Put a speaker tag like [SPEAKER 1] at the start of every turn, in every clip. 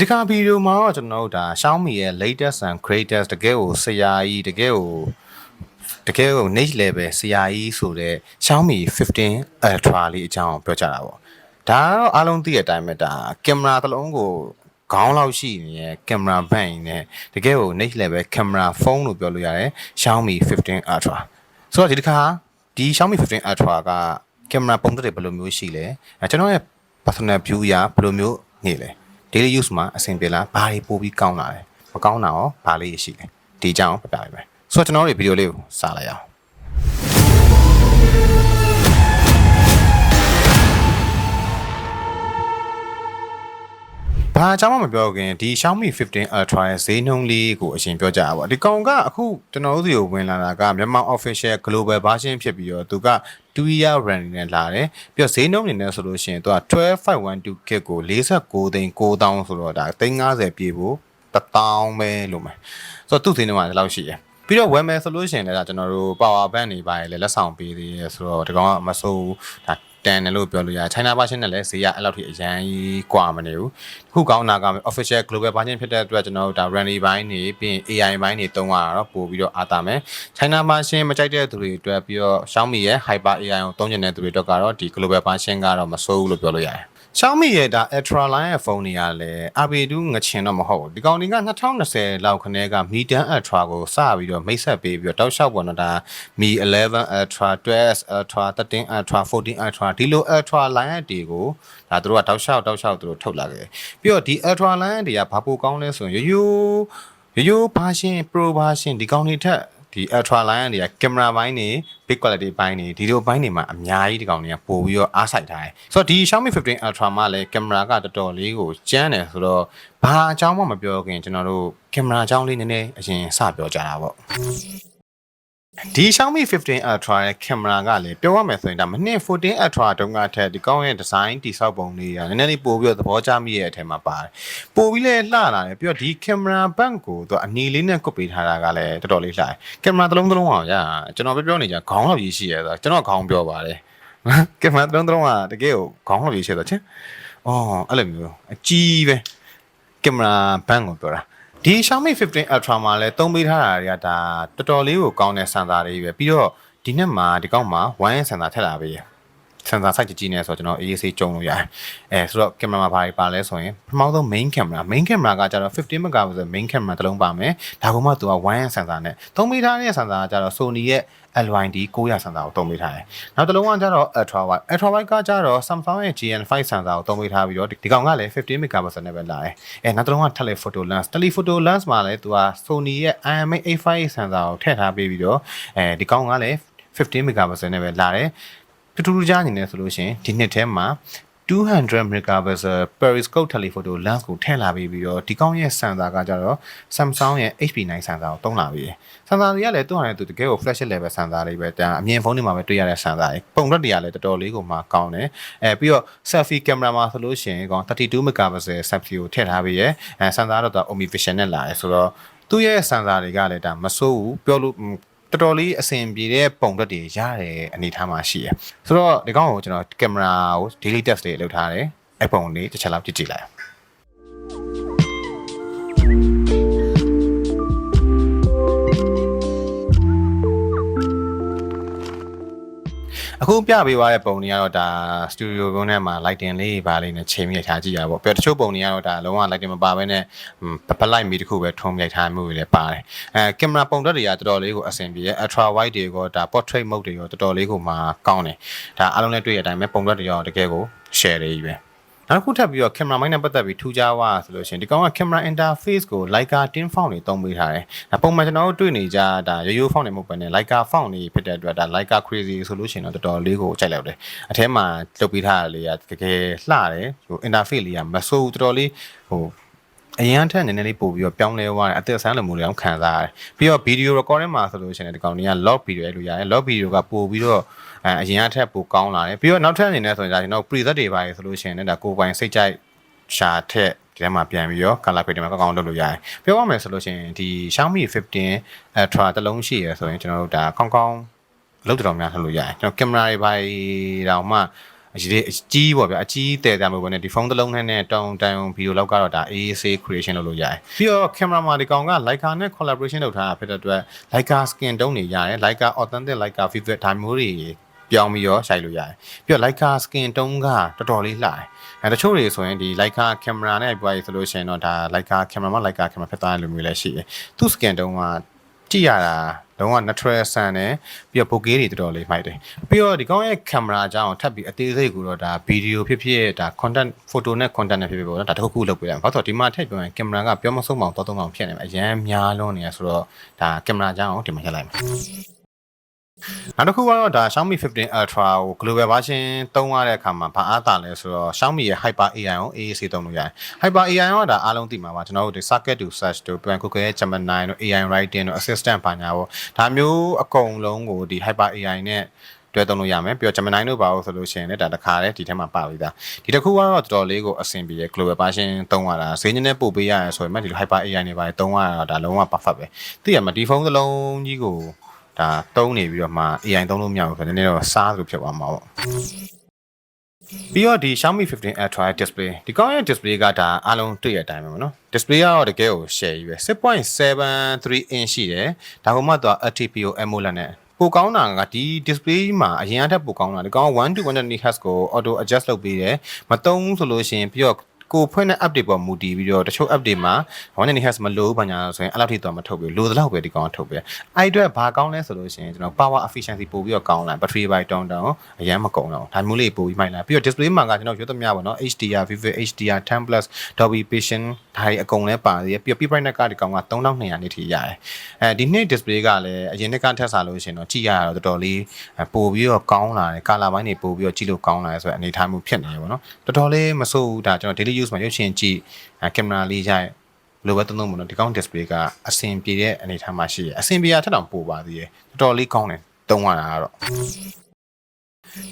[SPEAKER 1] ဒီတစ်ခါဗီဒီယိုမှာတော့ကျွန်တော်တို့ဒါ Xiaomi ရဲ့ latest and greatest တကယ်ကိုဆရာကြီးတကယ်ကိုတကယ်ကို next level ဆရာကြီးဆိုတဲ့ Xiaomi 15 Ultra လေးအကြောင်းပြောကြတာပေါ့ဒါကတော့အားလုံးသိတဲ့အတိုင်းပဲဒါကင်မရာတစ်လုံးကိုခေါင်းလောက်ရှိနေတဲ့ကင်မရာဘန့်နဲ့တကယ်ကို next level ကင်မရာဖုန်းလို့ပြောလို့ရတယ် Xiaomi 15 Ultra ဆိုတော့ဒီတစ်ခါဒီ Xiaomi 15 Ultra ကကင်မရာပုံသက်တွေဘယ်လိုမျိုးရှိလဲအဲကျွန်တော်ရဲ့ personal view အရဘယ်လိုမျိုးနေလဲ daily use မှာအဆင်ပြေလားဘာတွေပို့ပြီးကောင်းလာလဲမကောင်းတာရောဘာလေးရှိလဲဒီအကြောင်းပြပြပေးမယ်ဆိုတော့ကျွန်တော်တို့ဗီဒီယိုလေးကိုစလိုက်အောင် ဘာအကြောင်းမှမပြောခင်ဒီ Xiaomi 15 Ultra ရဲ့ဈေးနှုန်းလေးကိုအရင်ပြောကြတာပေါ့ဒီကောင်ကအခုကျွန်တော်တို့စီကိုဝင်လာတာကမြန်မာ official global version ဖြစ်ပြီးတော့သူက2 year running နဲ့လာတယ်ပြီးတော့ဈေးနှုန်းနေနဲ့ဆိုလို့ရှိရင်သူက12512 kg ကို49သိန်း9000ဆိုတော့ဒါ350ပြေဖို့1000ပဲလို့မယ်ဆိုတော့သူ့ဈေးနှုန်းကဒီလောက်ရှိတယ်ပြီးတော့ web mail ဆိုလို့ရှိရင်လည်းဒါကျွန်တော်တို့ power bank တွေပါရလဲလက်ဆောင်ပေးသေးရဆိုတော့ဒီကောင်ကမဆိုးဒါ တန်တယ်လို့ပြောလို့ရတယ် China version နဲ့လည်းဈေးရအဲ့လောက်ထိအရန်ကြီးกว่าမနေဘူးခုကောင်းတာက official global version ဖြစ်တဲ့အတွက်ကျွန်တော်တို့ဒါ runny ဘိုင်းနေပြီးရင် AI ဘိုင်းနေတုံးရတော့ပို့ပြီးတော့အားတာမယ် China version မကြိုက်တဲ့သူတွေအတွက်ပြီးတော့ Xiaomi ရဲ့ Hyper AI ကိုသုံးကျင်တဲ့သူတွေအတွက်ကတော့ဒီ global version ကတော့မဆိုးဘူးလို့ပြောလို့ရတယ် Xiaomi ရဲ့ဒါ Ultra line ရဲ့ဖုန်းတွေကလည်း RB2 ငချင်တော့မဟုတ်ဘူးဒီကောင်တွေက2020လောက်ခနဲက Mi 10 Ultra ကိုစပြီးတော့မိတ်ဆက်ပေးပြီးတော့တောက်လျှောက်ပေါ်တော့ဒါ Mi 11 Ultra 12 Ultra 13 Ultra 14 Ultra ဒီလို Ultra line တွေကိုဒါတို့ကတောက်လျှောက်တောက်လျှောက်တို့ထုတ်လာခဲ့ပြီးတော့ဒီ Ultra line တွေကဘာပိုကောင်းလဲဆိုရင်ရိုးရိုးရိုးရိုး version Pro version ဒီကောင်တွေထက် ဒီ ultra line တွေကကင်မရာဘိုင်းတွေ big quality ဘိုင်းတွေဒီလိုဘိုင်းတွေမှာအများကြီးဒီကောင်တွေကပို့ပြီးတော့အားစိုက်ထားတယ်ဆိုတော့ဒီ Xiaomi 15 Ultra မှာလည်းကင်မရာကတော်တော်လေးကိုကျန်းတယ်ဆိုတော့ဘာအကြောင်းမှမပြောခင်ကျွန်တော်တို့ကင်မရာအကြောင်းလေးနည်းနည်းအရင်စပြောကြတာပေါ့ ဒီ Xiaomi 15 Ultra ရဲ့ကင်မရာကလည်းပြောရမယ်ဆိုရင်ဒါမနှစ်14 Ultra တုန်းကထက်ဒီကောင်းရဲ့ဒီဇိုင်းတိဆောက်ပုံလေးကနည်းနည်းလေးပို့ပြီးတော့သဘောကျမိရဲ့အထက်မှာပါတယ်ပို့ပြီးလဲလှလာတယ်ပြီးတော့ဒီကင်မရာဘန့်ကိုသူအနီလေးနဲ့ကုတ်ပေးထားတာကလည်းတော်တော်လေးလှတယ်ကင်မရာတစ်လုံးတစ်လုံးအောင်ရကျွန်တော်ပြောပြောနေကြခေါင်းလောက်ကြီးရှိရဲဆိုတော့ကျွန်တော်ခေါင်းပြောပါတယ်ကင်မရာတစ်လုံးတစ်လုံးကတကယ်ကိုခေါင်းလောက်ကြီးရှိတော့ချင်းအော်အဲ့လိုမျိုးအကြီးပဲကင်မရာဘန့်ကိုပြောတာ ဒီ Xiaomi 15 Ultra မှာလည်းသုံးပေးထားတာတွေကဒါတော်တော်လေးကိုကောင်းတဲ့စံသာတွေပဲပြီးတော့ဒီနှစ်မှာဒီကောက်မှာ 1in စံသာထက်လာပြီ စင်ဆာ site ကြီးနေဆိုတော့ကျွန်တော် AAC ကြုံလို့ရတယ်။အဲဆိုတော့ကင်မရာမှာဘာတွေပါလဲဆိုရင်ပထမဆုံး main camera main camera ကကျတော့15 megapixel main camera တစ်လုံးပါမယ်။ဒါကမှသူက 1in စင်ဆာနဲ့သုံးမိထားတဲ့စင်ဆာကကျတော့ Sony ရဲ့ LYD 900စင်ဆာကိုသုံးမိထားတယ်။နောက်တစ်လုံးကကျတော့ ultra wide ultra wide ကကျတော့ Samsung ရဲ့ GN5 စင်ဆာကိုသုံးမိထားပြီးတော့ဒီကောင်ကလည်း15 megapixel နဲ့ပဲလာတယ်။အဲနောက်တစ်လုံးက telephoto lens telephoto lens မှာလည်းသူက Sony ရဲ့ IMX A5 စင်ဆာကိုထည့်ထားပေးပြီးတော့အဲဒီကောင်ကလည်း15 megapixel နဲ့ပဲလာတယ်။ တူတူကြားအနေနဲ့ဆိုလို့ရှိရင်ဒီနှစ်ထဲမှာ200 megapixel periscope telephoto lens ကိုထည့်လာပြီးပြီးတော့ဒီကောင်းရဲ့စင်ဆာကကြတော့ Samsung ရဲ့ HP9 စင်ဆာကိုသုံးလာပြီးစင်ဆာတွေကလည်းသူ့ဟာနဲ့သူတကယ်ကို flash level စင်ဆာတွေပဲတန်အမြင်ဖုန်းတွေမှာပဲတွေ့ရတဲ့စင်ဆာတွေပုံရက်တွေကလည်းတော်တော်လေးကိုမှကောင်းတယ်အဲပြီးတော့ selfie camera မှာဆိုလို့ရှိရင်ကောင်32 megapixel selfie ကိုထည့်ထားပြီးရအဲစင်ဆာတော့ Omni Vision နဲ့လာတယ်ဆိုတော့သူ့ရဲ့စင်ဆာတွေကလည်းဒါမစိုးဘူးပြောလို့ တော်တော်လေးအဆင်ပြေတဲ့ပုံသက်တွေရတယ်အနေထားမှာရှိရယ်ဆိုတော့ဒီကောင်ကိုကျွန်တော်ကင်မရာကို daily test တွေလုပ်ထားတယ်အဲ့ပုံလေးတစ်ချက်လောက်ကြည့်ကြည့်လိုက် အခုပြပေးသွားတဲ့ပုံတွေကတော့ဒါစတူဒီယိုကုန်းထဲမှာ lighting လေးပါလေးနဲ့ချိန်မိထားကြည့်ရပါပေါ့ပြီးတော့တချို့ပုံတွေကတော့ဒါလုံးဝ lighting မပါဘဲနဲ့ပပလိုက်မီတစ်ခုပဲထုံးရိုက်ထားမှုတွေလည်းပါတယ်အဲကင်မရာပုံသက်တွေကတော်တော်လေးကိုအဆင်ပြေရဲ့ ultra wide တွေရောဒါ portrait mode တွေရောတော်တော်လေးကိုမှကောင်းတယ်ဒါအားလုံးလည်းတွေ့ရတဲ့အတိုင်းပဲပုံသက်တွေရောတကယ်ကို share တွေကြီးပဲ နောက်တစ်ခုထပ်ပြီးတော့ camera mic နဲ့ပတ်သက်ပြီးထူးခြားသွားဆိုလို့ရှိရင်ဒီကောင်က camera interface ကို Leica tin font တွေသုံးပေးထားတယ်။ဒါပုံမှန်ကျွန်တော်တို့တွေ့နေကြဒါရိုးရိုး font တွေမဟုတ်ဘဲနဲ့ Leica font တွေဖြစ်တဲ့အတွက်ဒါ Leica crazy ဆိုလို့ရှိရင်တော့တော်တော်လေးကိုကြိုက်လောက်တယ်။အထဲမှာလုပ်ပေးထားတာလေးကတကယ်လှတယ်ဟို interface လေးကမဆိုးတော်တော်လေးဟိုအရန်ထက်နည်းနည်းလေးပို့ပြီးတော့ပြောင်းလဲသွားတယ်အသက်ဆန်းလိုမျိုးလေးအောင်ခံစားရတယ်ပြီးတော့ video recording မှာဆိုလို့ရှိရင်ဒီကောင်တွေက log video လို့ရတယ် log video ကပို့ပြီးတော့ အဲအရင်အထက်ပိုကောင်းလာတယ်ပြီးတော့နောက်ထပ်အနေနဲ့ဆိုရင်ဒါကျွန်တော် preset တွေပါရဆိုလို့ရှိရင်လည်းဒါကိုယ်ပိုင်စိတ်ကြိုက်ရှာထက်ဒီထဲမှာပြန်ပြီးတော့ color grade တွေမှာကောင်းကောင်းလုပ်လို့ရတယ်ပြောရမယ်ဆိုလို့ရှိရင်ဒီ Xiaomi 15 Ultra တစ်လုံးရှိရဆိုရင်ကျွန်တော်တို့ဒါကောင်းကောင်းလုပ်တော်များလုပ်လို့ရတယ်ကျွန်တော်ကင်မရာတွေပါတောင်မှအကြီးအကြီးပေါ့ဗျာအကြီးတည်တယ်မျိုးပဲねဒီဖုန်းတစ်လုံးနဲ့နဲ့တောင်တန်ဗီဒီယိုလောက်ကတော့ဒါ AAC creation လုပ်လို့ရတယ်ပြီးတော့ camera မှာဒီကောင်က Leica နဲ့ collaboration လုပ်ထားတာဖြစ်တဲ့အတွက် Leica skin တုံးနေရတယ် Leica authentic Leica vivid ဒါမျိုးတွေ ပြောင်းပြီးတော့ရှိုက်လို့ရတယ်ပြီးတော့ Leica skin တုံးကတော်တော်လေးလှတယ်အဲတချို့တွေဆိုရင်ဒီ Leica camera နဲ့ပြောရဆိုလို့ရှိရင်တော့ဒါ Leica camera မှာ Leica camera ဖြစ်သွားတဲ့လူမျိုးလည်းရှိတယ်သူ့ skin တုံးကကြည့်ရတာလုံးဝ natural ဆန်တယ်ပြီးတော့ bokeh တွေတော်တော်လေးမိုက်တယ်ပြီးတော့ဒီကောင်းရဲ့ camera အကြောင်းထပ်ပြီးအသေးစိတ်ကိုတော့ဒါ video ဖြစ်ဖြစ်ဒါ content photo နဲ့ content နဲ့ဖြစ်ဖြစ်ပေါ့နော်ဒါတစ်ခုခုလုပ်ပေးတယ်ဘာလို့ဆိုတော့ဒီမှာထည့်ပြောရင် camera ကပြောမဆုံးအောင်တော့သုံးအောင်ဖြစ်နေမှာအရန်များလွန်းနေရဆိုတော့ဒါ camera အကြောင်းဒီမှာရက်လိုက်မယ် နောက်တစ်ခုကတော့ဒါ Xiaomi 15 Ultra ကို global version သုံးရတဲ့အခါမှာဘာအားသာလဲဆိုတော့ Xiaomi ရဲ့ Hyper AI ကို AAC သုံးလို့ရတယ်။ Hyper AI ကဒါအားလုံးသိမှာပါကျွန်တော်တို့ဒီ Circuit to Search တို့ Plan Google ရဲ့ Gemini တို့ AI Writing တို့ Assistant ဘာညာပေါ့ဒါမျိုးအကုန်လုံးကိုဒီ Hyper AI နဲ့တွဲသုံးလို့ရမယ်ပြီးတော့ Gemini တို့ပါလို့ဆိုလို့ရှိရင်လည်းဒါတစ်ခါတည်းဒီထဲမှာပါပြီးသားဒီတစ်ခုကတော့တော်တော်လေးကိုအဆင်ပြေရဲ့ global version သုံးရတာဈေးညနဲ့ပို့ပေးရရဆိုရင်မှဒီလို Hyper AI တွေပါသုံးရတာဒါလုံးဝ perfect ပဲသိရမှာဒီဖုန်းတစ်လုံးကြီးကို ဒါတုံးနေပြီးတော့မှ AI သုံးလို့မရဘူးဆိုတော့နည်းနည်းတော့စားသလိုဖြစ်သွားမှာပေါ့ပြီးတော့ဒီ Xiaomi 15 Ultra ရဲ့ display ဒီကောင်းရဲ့ display ကဒါအားလုံးတွေ့ရတဲ့အတိုင်းပဲပေါ့နော် display ကတော့တကယ်ကို share ကြီးပဲ6.73 inch ရှိတယ်ဒါမှမဟုတ်တော့ LTPO AMOLED နဲ့ပိုကောင်းတာကဒီ display မှာအရင်အထက်ပိုကောင်းတာဒီကောင်1 to 120 Hz ကို auto adjust လုပ်ပေးတယ်မတုံးဆိုလို့ရှိရင်ပြီးတော့ ကိုဖွင့်တဲ့ update ပေါ်မူတည်ပြီးတော့တချို့ update မှာ120 Hz မလို့ဘာညာဆိုရင်အဲ့လောက်ထိတော့မထုတ်ဘူးလိုသလောက်ပဲဒီကောင်ကထုတ်ပေးအဲ့အတွက်ဘာကောင်းလဲဆိုလို့ရှိရင်ကျွန်တော် power efficiency ပို့ပြီးတော့ကောင်းလာ battery ဘိုင်တောင်းတောင်းအရန်မကုန်တော့ဒါမျိုးလေးပို့ပြီးမိုက်လာပြီးတော့ display မှာကကျွန်တော်ရွေးသမျှပါနော် HDR Vivid HDR 10 Plus Dolby Vision ဒါတွေအကုန်လဲပါသေးပြီးတော့ P brightness ကဒီကောင်က3200နစ်ထိရတယ်အဲဒီနေ့ display ကလည်းအရင်နှစ်ကထက်စားလို့ရှိရင်တော့ကြည့်ရတာတော့တော်တော်လေးပို့ပြီးတော့ကောင်းလာတယ် color ဘိုင်းတွေပို့ပြီးတော့ကြည့်လို့ကောင်းလာတယ်ဆိုတဲ့အနေအထားမျိုးဖြစ်နေတယ်ပေါ့နော်တော်တော်လေးမဆိုးဘူးဒါကျွန်တော် daily use မှာရုပ်ရှင်ကြည့်ကင်မရာလေးရိုက်ဘယ်လိုပဲသုံးသုံးမလို့ဒီကောင်း display ကအဆင်ပြေတဲ့အနေအထားမှာရှိရအဆင်ပြေတာထက်တောင်ပိုပါသေးတယ်တော်တော်လေးကောင်းတယ်သုံးရတာကတော့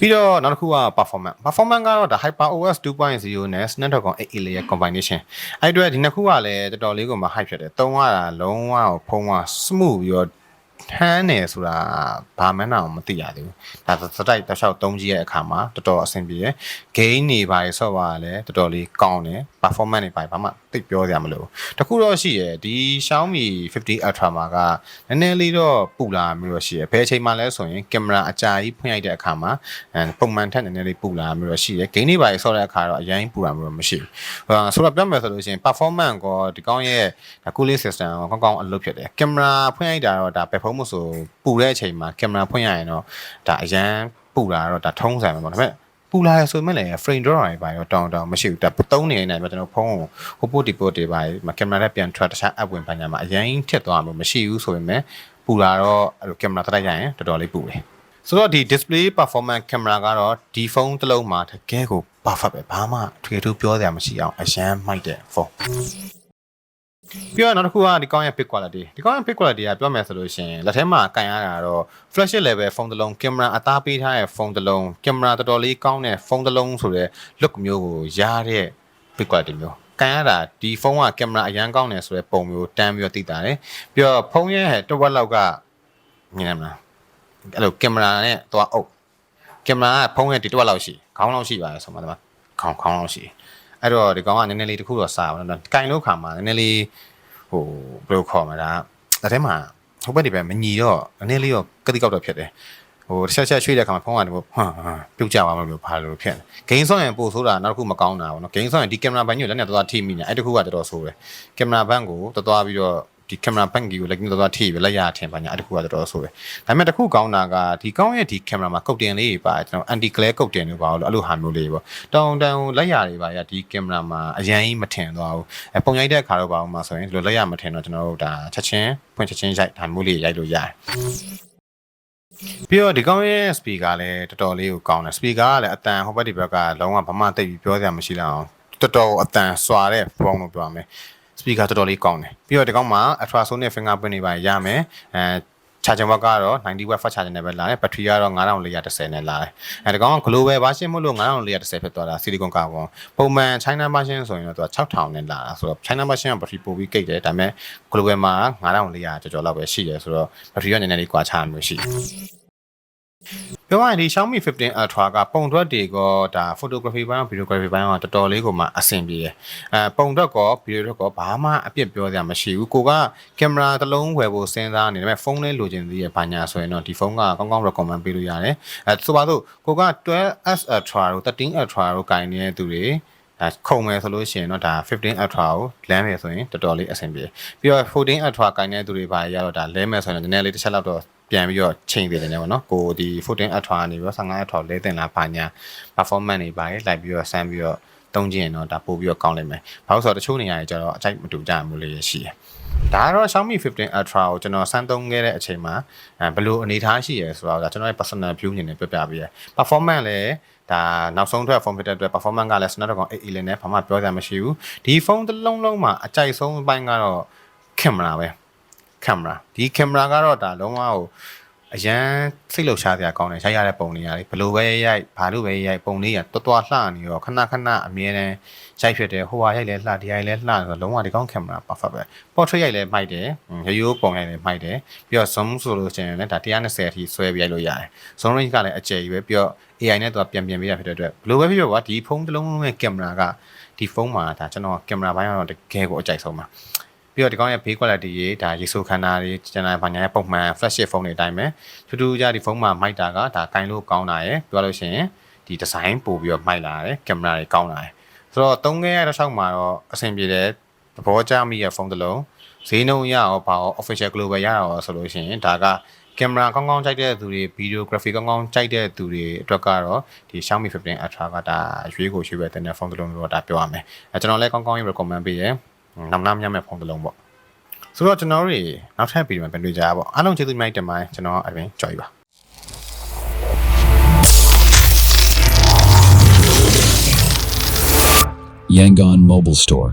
[SPEAKER 1] ပြီးတော့နောက်တစ်ခုက performance performance ကတော့ဒါ HyperOS 2.0နဲ့ Snapdragon 8 layer combination အဲ့အတွက်ဒီနှစ်ခုကလည်းတော်တော်လေးကိုမှ hype ဖြစ်တယ်သုံးရတာလုံးဝဖုံးက smooth ပြီးတော့ ထမ်းနေဆိုတာဘာမှန်းတော့မသိရသေးဘူးဒါစတိုက်တစ်လျှောက်သုံးကြည့်ရဲ့အခါမှာတော်တော်အဆင်ပြေတယ် gain နေပါရဲ့ software ကလည်းတော်တော်လေးကောင်းတယ် performance တွေပါဘာမှသိပြောစရာမလိုဘူးတခုတော့ရှိရယ်ဒီ Xiaomi 50 Ultra မှာကနည်းနည်းလေးတော့ပူလာမျိုးတော့ရှိရယ်ဘယ်အချိန်မှလဲဆိုရင်ကင်မရာအကြာကြီးဖွင့်ရိုက်တဲ့အခါမှာပုံမှန်ထက်နည်းနည်းလေးပူလာမျိုးတော့ရှိရယ် gain တွေပါရဲ့ဆော့တဲ့အခါတော့အရင်ပူလာမျိုးတော့မရှိဘူးဆိုတော့ပြောမယ်ဆိုလို့ရှိရင် performance ကောဒီကောင်းရဲ့ cooling system ကောကောင်းကောင်းအလုပ်ဖြစ်တယ်ကင်မရာဖွင့်ရိုက်တာတော့ဒါဘယ်ဖုန်းမဆိုပူတဲ့အချိန်မှာကင်မရာဖွင့်ရရင်တော့ဒါအရန်ပူလာတော့ဒါထုံးဆိုင်မှာပေါ့ဒါပေမဲ့ပူလာရဆိုမှလည်း frame draw တွေပါရောတောင်းတောင်းမရှိဘူးဒါသုံးနေနေမှာကျွန်တော်ဖုန်းကိုဟိုပို့ဒီပို့တွေပါမှာကင်မရာနဲ့ပြန်ထွက်တခြား app ဝင်ပါညာမှာအရင်ထစ်သွားမှာမရှိဘူးဆိုပေမဲ့ပူလာတော့အဲ့လိုကင်မရာတက်ရရင်တော်တော်လေးပူတယ်ဆိုတော့ဒီ display performance camera ကတော့ဒီဖုန်းတစ်လုံးမှာတကယ်ကို perfect ပဲဘာမှထွေထူးပြောစရာမရှိအောင်အရန်မိုက်တဲ့ဖုန်း ပြီးတော့နောက်တစ်ခုကဒီကောင်းရဲ့ pic quality ဒီကောင်းရဲ့ pic quality ကပြောမယ်ဆိုလို့ရှိရင်လက်ထဲမှာကန်ရတာတော့ flagship level ဖုန်းတစ်လုံးကင်မရာအသားပေးထားတဲ့ဖုန်းတစ်လုံးကင်မရာတော်တော်လေးကောင်းတဲ့ဖုန်းတစ်လုံးဆိုတဲ့ look မျိုးကိုရတဲ့ pic quality မျိုးကန်ရတာဒီဖုန်းကကင်မရာအရန်ကောင်းတယ်ဆိုတဲ့ပုံမျိုးတန်းပြီးတော့သိတာတယ်ပြီးတော့ဖုန်းရဲ့တစ်ဝက်လောက်ကမြင်ရမလားအဲ့လိုကင်မရာနဲ့သွားအုပ်ကင်မရာကဖုန်းရဲ့ဒီတစ်ဝက်လောက်ရှိခေါင်းလောက်ရှိပါတယ်ဆိုမှဒီမှာခေါင်းခေါင်းလောက်ရှိ အဲ့တော့ဒီကောင်ကနည်းနည်းလေးတစ်ခုတော့စားပါတော့ကင်လို့ခါမှာနည်းနည်းလေးဟိုဘယ်လိုခေါ်မှာဒါအဲ့ထဲမှာဟိုဘက်ဒီဘက်မညီတော့နည်းနည်းလေးတော့ကတိကောက်တော့ဖြစ်တယ်ဟိုတစ်ချက်ချက်ရွှေ့တဲ့ခါမှာဖုန်းကနေဟိုဟမ်ဟမ်ပြုတ်ကြပါမလို့ဘာလို့ဖြစ်လဲဂိမ်းဆော့ရင်ပို့ဆိုတာနောက်တစ်ခုမကောင်းတာပေါ့နော်ဂိမ်းဆော့ရင်ဒီကင်မရာဘန်ကြီးကိုလက်နဲ့သွားထိမိနေအဲ့တခုကတော်တော်ဆိုးတယ်ကင်မရာဘန်ကိုတော်တော်ပြီးတော့ ဒီကင်မရာဘန်ကြီးကိုလက်ကြီးတော်တော်ထိပြီးလက်ရထင်ပါညာအဲ့တခုကတော်တော်ဆိုးတယ်ဒါပေမဲ့တခုကောင်းတာကဒီကောင်းရဲ့ဒီကင်မရာမှာကုတ်တင်လေးတွေပါကျွန်တော် anti glare ကုတ်တင်တွေပါလို့အဲ့လိုဟာမျိုးလေးပေါ့တောင်တောင်လက်ရတွေပါရဒီကင်မရာမှာအရင်ကြီးမထင်တော့ဘူးအပုံရိုက်တဲ့အခါတော့ပါအောင်မှာဆိုရင်ဒီလိုလက်ရမထင်တော့ကျွန်တော်တို့ဒါချက်ချင်းဖွင့်ချက်ချင်းရိုက်ဒါမျိုးလေးရိုက်လို့ရတယ်ပြီးတော့ဒီကောင်းရဲ့ speaker လည်းတော်တော်လေးကိုကောင်းတယ် speaker ကလည်းအတန်ဟိုဘက်ဒီဘက်ကလုံးဝဘာမှတိတ်ပြီးပြောစရာမရှိတော့အောင်တော်တော်အတန်စွာတဲ့ဖုန်းလို့ပြောရမယ် speaker တော်တော်လေးကောင်းတယ်ပြီးတော့ဒီကောင်းမှာ ultrasonic fingerprint တွေပါရမယ်အဲ charging watt ကတော့90 watt fast charging နဲ့ပဲလာတယ်ဘက်ထရီကတော့9410နဲ့လာတယ်အဲဒီကောင်က global version မို့လို့9410ဖြစ်သွားတာ silicon carbon ပုံမှန် China version ဆိုရင်တော့သူက6000နဲ့လာတာဆိုတော့ China version ကဘက်ထရီပိုပြီးကိတ်တယ်ဒါပေမဲ့ global မှာ9400ကျော်ကျော်လောက်ပဲရှိတယ်ဆိုတော့ဘက်ထရီကနည်းနည်းလေးကွာခြားမျိုးရှိတယ် ပြောရရင်ဒီ Xiaomi 15 Ultra ကပုံထွက်တွေကဒါ photography ဘိုင်း videography ဘိုင်းကတော်တော်လေးကိုမှအဆင်ပြေတယ်အဲပုံထွက်ကော video ထွက်ကောဘာမှအပြစ်ပြောစရာမရှိဘူးကိုကကင်မရာတစ်လုံးဝယ်ဖို့စဉ်းစားနေတယ်ဒါပေမဲ့ဖုန်းလေးလိုချင်သေးရဲ့ဘာညာဆိုရင်တော့ဒီဖုန်းကကောင်းကောင်း recommend ပေးလို့ရတယ်အဲဆိုပါစို့ကိုက 12S Ultra တို့13 Ultra တို့ကင်နေတဲ့သူတွေဒါခုံမယ်ဆိုလို့ရှိရင်တော့ဒါ15 Ultra ကိုလမ်းမယ်ဆိုရင်တော်တော်လေးအဆင်ပြေပြီးတော့14 Ultra ကင်နေတဲ့သူတွေဘာရတော့ဒါလဲမယ်ဆိုရင်တော့နည်းနည်းလေးတစ်ချက်လောက်တော့ ပြန်ပြီးတော့ချိန်ပေးတယ်ねဗောနော်ကိုဒီ14 Ultra ကနေပြီးတော့15 Ultra လဲတင်လာဘာညာ performance တွေပါလိုက်ပြီးတော့ဆန်းပြီးတော့တုံးကြည့်ရင်တော့ဒါပို့ပြီးတော့ကောင်းလိမ့်မယ်ဘာလို့ဆိုတော့တချို့နေရာတွေကျတော့အကြိုက်မတူကြမျိုးလေးရှိတယ်ဒါကတော့ Xiaomi 15 Ultra ကိုကျွန်တော်စမ်းသုံးခဲ့တဲ့အချိန်မှာအဲဘယ်လိုအနေအထားရှိရဲဆိုတော့ဒါကျွန်တော်ရဲ့ personal view အနေနဲ့ပြပြပေးရ performance လည်းဒါနောက်ဆုံးထွက် phone ဖြစ်တဲ့အတွက် performance ကလည်း Snapdragon 811နဲ့ဘာမှပြောစရာမရှိဘူးဒီဖုန်းတစ်လုံးလုံးမှာအကြိုက်ဆုံးအပိုင်းကတော့ကင်မရာပဲ ကင်မရာဒီကင်မရာကတော့ဒါလုံးဝဟိုအရန်စိတ်လှုပ်ရှားစရာကောင်းတယ်ရိုက်ရတဲ့ပုံတွေကလေဘယ်လိုပဲရိုက်ဘာလို့ပဲရိုက်ပုံလေးကတော်တော်လှနေရောခဏခဏအမြဲတမ်းရိုက်ဖြစ်တယ်ဟိုဟာရိုက်လဲလှဒီရိုက်လဲလှဆိုတော့လုံးဝဒီကောင်းကင်မရာ perfect ပဲ portrait ရိုက်လဲမိုက်တယ်ရိုးရိုးပုံရိုက်လဲမိုက်တယ်ပြီးတော့ zoom ဆိုလို့ရှိရင်လည်းဒါ120အထိဆွဲပြရိုက်လို့ရတယ် zoom range ကလည်းအကျယ်ကြီးပဲပြီးတော့ AI နဲ့တော့ပြန်ပြန်ပေးရဖြစ်တဲ့အတွက်ဘယ်လိုပဲဖြစ်ဖြစ်ပါဒီဖုန်းတစ်လုံးလုံးရဲ့ကင်မရာကဒီဖုန်းမှာဒါကျွန်တော်ကင်မရာဘိုင်းကတော့တကယ်ကိုအကြိုက်ဆုံးပါ ပြီးတော့ဒီကောင်းရဲ့ base quality ရေးဒါရေဆိုခန္ဓာတွေကျန်တဲ့ဘာညာရဲ့ပုံမှန် flagship ဖုန်းတွေအတိုင်းပဲထူးထူးခြားဒီဖုန်းမှာမိုက်တာကဒါကင်လို့ကောင်းတာရယ်ပြောလို့ရှိရင်ဒီ design ပို့ပြီးတော့မိုက်လာတယ်ကင်မရာတွေကောင်းလာတယ်ဆိုတော့သုံးခဲရတဲ့ဆောက်မှာတော့အဆင်ပြေတယ်သဘောကျမိရဲ့ဖုန်းတစ်လုံးဈေးနှုန်းရအောင်ဘာရော official global ရအောင်ဆိုလို့ရှိရင်ဒါကကင်မရာကောင်းကောင်းကြိုက်တဲ့သူတွေ videography ကောင်းကောင်းကြိုက်တဲ့သူတွေအတွက်ကတော့ဒီ Xiaomi 15 Ultra ကဒါရွေးကိုရွေးပဲတဲ့ဖုန်းတစ်လုံးလို့ဒါပြောရမယ်အဲကျွန်တော်လည်းကောင်းကောင်းကြီး recommend ပေးရယ် နောက်နောက်မြတ်မဲ့ဖုန်းတစ်လုံးပေါ့ဆိုတော့ကျွန်တော်တို့နောက်ထပ်ဗီဒီယိုမှာပြန်တွေ့ကြရပါအားလုံးကျေးဇူးများတင်ပါတယ်ကျွန်တော်အရင်ကြော်ရပါ
[SPEAKER 2] Yangon Mobile Store.